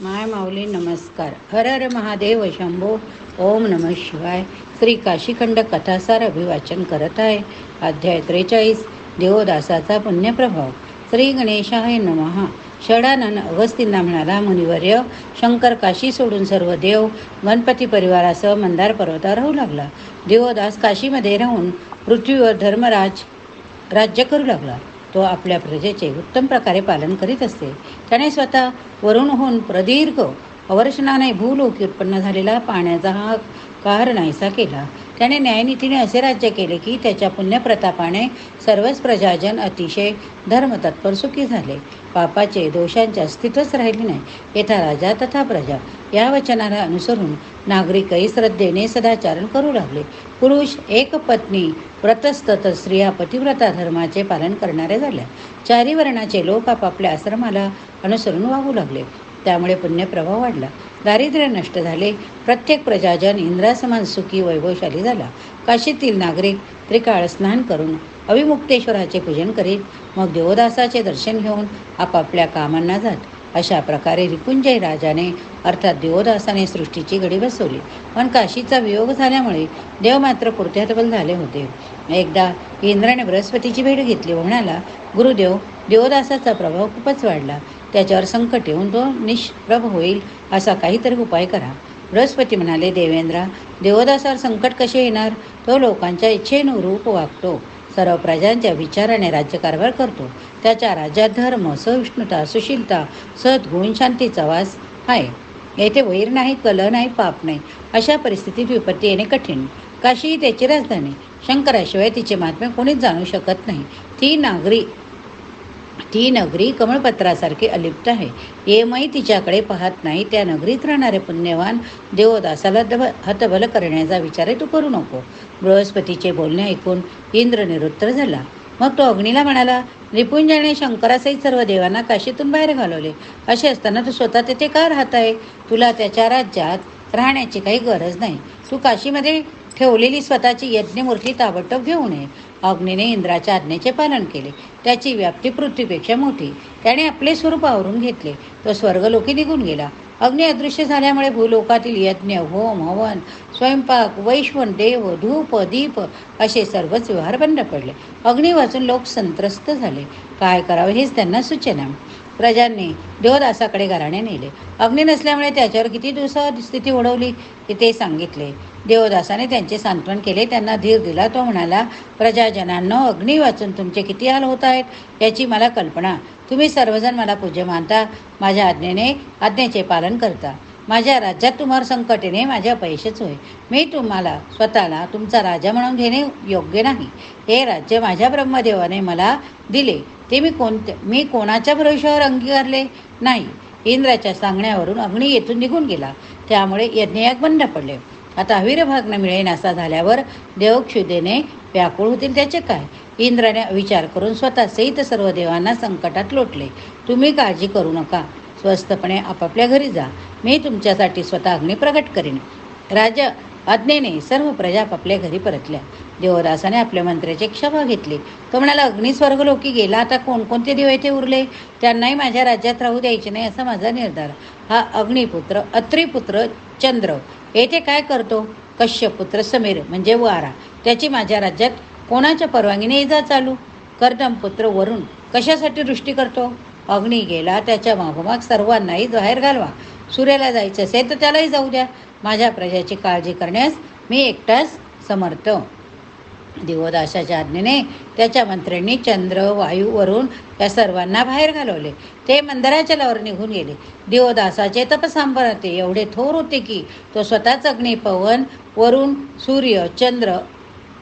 माय माऊली नमस्कार. हर हर महादेव शंभो. ओम नम शिवाय. श्री काशीखंड कथासार अभिवाचन करत आहे. अध्याय त्रेचाळीस. देवदासाचा पुण्यप्रभाव. श्री गणेशाय नमहा षडानन अगस्तींना म्हणाला मुनिवर्य शंकर काशी सोडून सर्व देव गणपती परिवारासह मंदार पर्वतावर राहू लागला. देवदास काशीमध्ये राहून पृथ्वीवर धर्मराज राज्य करू लागला. तो आपल्या प्रजेचे उत्तम प्रकारे पालन करीत असते. त्याने स्वतः वरून होऊन प्रदीर्घ अवर्षणाने भूलोकी उत्पन्न झालेला पाण्याचा हा कार नाहीसा केला. त्याने न्यायनीतीने असे राज्य केले की त्याच्या पुण्यप्रतापाने सर्वच प्रजाजन अतिशय धर्मतत्पर सुखी झाले. पापाचे दोषांचे अस्तित्वच राहिले नाही. येथा राजा तथा प्रजा या वचनाला अनुसरून नागरिकही श्रद्धेने सदाचारण करू लागले. पुरुष एक पत्नी व्रतस्तत स्त्रिया पतिव्रता धर्माचे पालन करणाऱ्या झाल्या चारी वर्णाचे लोक आपापल्या आश्रमाला अनुसरून वागू लागले. त्यामुळे पुण्यप्रभाव वाढला. दारिद्र्य नष्ट झाले. प्रत्येक प्रजाजन इंद्रासमान सुखी वैभवशाली झाला. काशीतील नागरिक त्रिकाळ स्नान करून अविमुक्तेश्वराचे पूजन करीत मग देवदासाचे दर्शन घेऊन आपापल्या कामांना जात. अशा प्रकारे रिपुंजय राजाने अर्थात देवदासाने सृष्टीची घडी बसवली. पण काशीचा वियोग झाल्यामुळे देव मात्र पुरत्यातबल झाले होते. एकदा इंद्राने बृहस्पतीची भेट घेतली म्हणाला गुरुदेव देवदासाचा प्रभाव खूपच वाढला. त्याच्यावर संकट येऊन तो निष्प्रभ होईल असा काहीतरी उपाय करा. बृहस्पती म्हणाले देवेंद्रा देवदासावर संकट कसे येणार? तो लोकांच्या इच्छेनुरूप वागतो. सर्व प्रजांच्या विचाराने राज्यकारभार करतो. त्याच्या राज्यात धर्म सहिष्णुता सुशीलता सद्गुण शांतीचा वास आहे. येथे वैर नाही कल नाही पाप नाही. अशा परिस्थितीत विपत्ती येणे कठीण. काशी ही त्याची राजधानी. शंकराशिवाय तिचे महात्म्य कोणीच जाणू शकत नाही. ती नागरी ती नगरी कमळपत्रासारखी अलिप्त आहे. येमही तिच्याकडे पाहत नाही. त्या नगरीत राहणारे पुण्यवान देवदासाला दब हतबल करण्याचा विचारही तू करू नको. बृहस्पतीचे बोलणे ऐकून इंद्र निरुत्तर झाला. मग तो अग्नीला म्हणाला निपुंजाने शंकरासहित सर्व देवांना काशीतून बाहेर घालवले. असे असताना तू स्वतः तेथे का राहत आहे तुला त्याच्या राज्यात राहण्याची काही गरज नाही. तू काशीमध्ये ठेवलेली स्वतःची यज्ञमूर्ती ताबडतोब घेऊ नये अग्नीने इंद्राच्या आज्ञेचे पालन केले. त्याची व्याप्ती पृथ्वीपेक्षा मोठी. त्याने आपले स्वरूप आवरून घेतले. तो स्वर्गलोकी निघून गेला. अग्नी अदृश्य झाल्यामुळे भूलोकातील यज्ञ होम हवन स्वयंपाक वैश्वन देव धूप दीप असे सर्वच व्यवहार बंद पडले. अग्नी वाचून लोक संत्रस्त झाले. काय करावे हेच त्यांना सूचना. प्रजांनी देवदासाकडे घराणे नेले. अग्नी नसल्यामुळे त्याच्यावर किती दिवसात स्थिती ओढवली ते सांगितले. देवदासाने त्यांचे सांत्वन केले त्यांना धीर दिला. तो म्हणाला प्रजाजनांनो अग्नी वाचून तुमचे किती हाल होत आहेत याची मला कल्पना. तुम्ही सर्वजण मला पूज्य मानता माझ्या आज्ञेने आज्ञेचे पालन करता. माझ्या राज्यात तुम्हाला संकट येणे माझ्या पैसेच होय. मी तुम्हाला स्वतःला तुमचा राजा म्हणून घेणे योग्य नाही. हे राज्य माझ्या ब्रह्मदेवाने मला दिले. ते मी कोणते मी कोणाच्या भरोशावर अंगीकारले? नाही. इंद्राच्या सांगण्यावरून अग्नी येथून निघून गेला. त्यामुळे यज्ञयाग बंद पडले. आता अविरभाग मिळेनासा मिळेन असा झाल्यावर देवक्षुदेने व्याकुळ होतील त्याचे काय? इंद्राने विचार करून स्वतः सहित सर्व देवांना संकटात लोटले. तुम्ही काळजी करू नका. स्वस्तपणे आपापल्या घरी जा. मी तुमच्यासाठी स्वतः अग्नी प्रकट करीन. राजा आज्ञेने सर्व प्रजा आपापल्या घरी परतल्या. देवदासाने आपल्या मंत्र्याची क्षमा घेतली. तो म्हणाला अग्नी स्वर्गलोकी गेला आता कोणकोणते देव येथे उरले? त्यांनाही माझ्या राज्यात राहू द्यायचे नाही असा माझा निर्धार. हा अग्निपुत्र अत्रिपुत्र चंद्र येथे काय करतो? कश्यपुत्र समीर म्हणजे वारा. त्याची माझ्या राज्यात कोणाच्या परवानगीने इजा चालू? कर्दमपुत्र वरुण कशासाठी दृष्टी करतो? अग्नी गेला त्याच्या मागोमाग सर्वांनाही बाहेर घालवा. सूर्याला जायचं असेल तर त्यालाही जाऊ द्या. माझ्या प्रजाची काळजी करण्यास मी एकटाच समर्थ. देवदासाच्या आज्ञेने त्याच्या मंत्र्यांनी चंद्र वायू वरून या सर्वांना बाहेर घालवले. ते मंदिराच्या लवर निघून गेले. देवदासाचे तपसांबरते एवढे थोर होते की तो स्वतःच अग्नी पवन वरून सूर्य चंद्र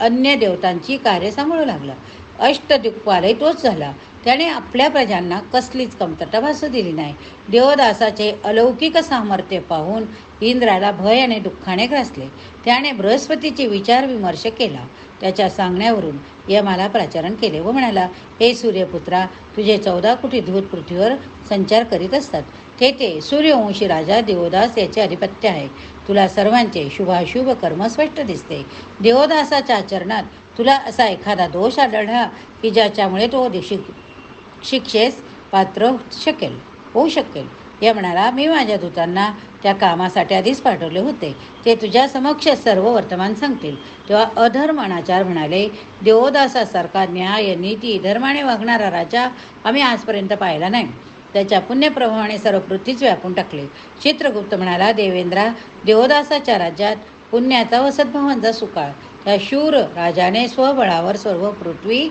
अन्य देवतांची कार्य सांभाळू लागला. अष्टदिक्पालही तोच झाला. त्याने आपल्या प्रजांना कसलीच कमतरता भासू दिली नाही. देवदासाचे अलौकिक सामर्थ्य पाहून इंद्राला भय आणि दुःखाने ग्रासले. त्याने बृहस्पतीचे विचार विमर्श केला. त्याच्या सांगण्यावरून यमाला प्राचरण केले व म्हणाला हे सूर्यपुत्रा तुझे चौदा कोटी धूत पृथ्वीवर संचार करीत असतात. तेथे सूर्यवंशी राजा देवदास याचे अधिपत्य आहे. तुला सर्वांचे शुभाशुभ कर्म स्पष्ट दिसते. देवदासाच्या आचरणात तुला असा एखादा दोष आढळला की ज्याच्यामुळे तो शिक्षेस पात्र शकेल होऊ शकेल. यमनाला मी माझ्या दूतांना त्या कामासाठी आधीच पाठवले होते. ते तुझ्या समक्ष सर्व वर्तमान सांगतील. तेव्हा अधर्म अनाचार म्हणाले देवदासासारखा न्याय नीती धर्माने वागणारा राजा आम्ही आजपर्यंत पाहिला नाही. त्याच्या पुण्यप्रभावाने सर्व पृथ्वीच व्यापून टाकले. चित्रगुप्त म्हणाला देवेंद्रा देवदासाच्या राज्यात पुण्याचा व सद्भावांचा सुकाळ त्या शूर राजाने स्वबळावर सर्व पृथ्वी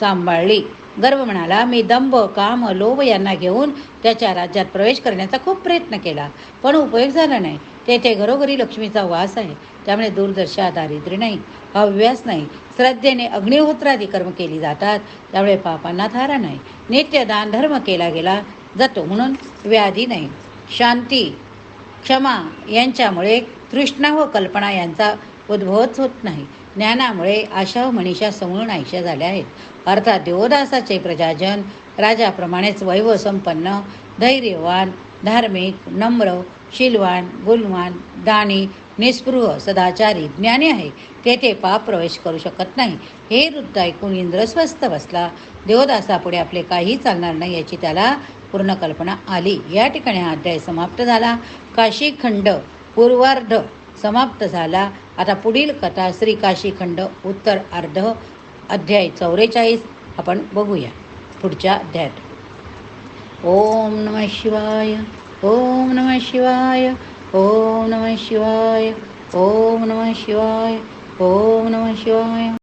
सांभाळली. गर्व म्हणाला मी दंभ काम लोभ यांना घेऊन त्याच्या राज्यात प्रवेश करण्याचा खूप प्रयत्न केला पण उपयोग झाला नाही. तेथे घरोघरी लक्ष्मीचा वास आहे. त्यामुळे दूरदर्शा दारिद्र्य नाही हव्यास नाही. श्रद्धेने अग्निहोत्रादी कर्म केली जातात. त्यामुळे पापांना थारा नाही. नित्य दान धर्म केला गेला जातो म्हणून व्याधी नाही. शांती क्षमा यांच्यामुळे तृष्णा व कल्पना यांचा उद्भवच होत नाही. ज्ञानामुळे आशा मनीषा समूळ नाहीशा झाल्या आहेत. अर्थात देवदासाचे प्रजाजन राजाप्रमाणेच वैभव संपन्न धैर्यवान धार्मिक नम्र शीलवान गुणवान दानी निस्पृह सदाचारी ज्ञानी आहे. तेथे पाप प्रवेश करू शकत नाही. हे वृत्त ऐकून इंद्र स्वस्थ बसला. देवदासापुढे आपले काही चालणार नाही याची त्याला पूर्ण कल्पना आली. या ठिकाणी हा अध्याय समाप्त झाला. काशीखंड पूर्वार्ध समाप्त झाला. आता पुढील कथा श्री काशीखंड उत्तर अर्ध अध्याय चौवेचाळीस आपण बघूया. पुढच्या अध्यायात. ओम नम शिवाय ओम नम शिवाय ओम नम शिवाय ओम नम शिवाय ओम नम शिवाय.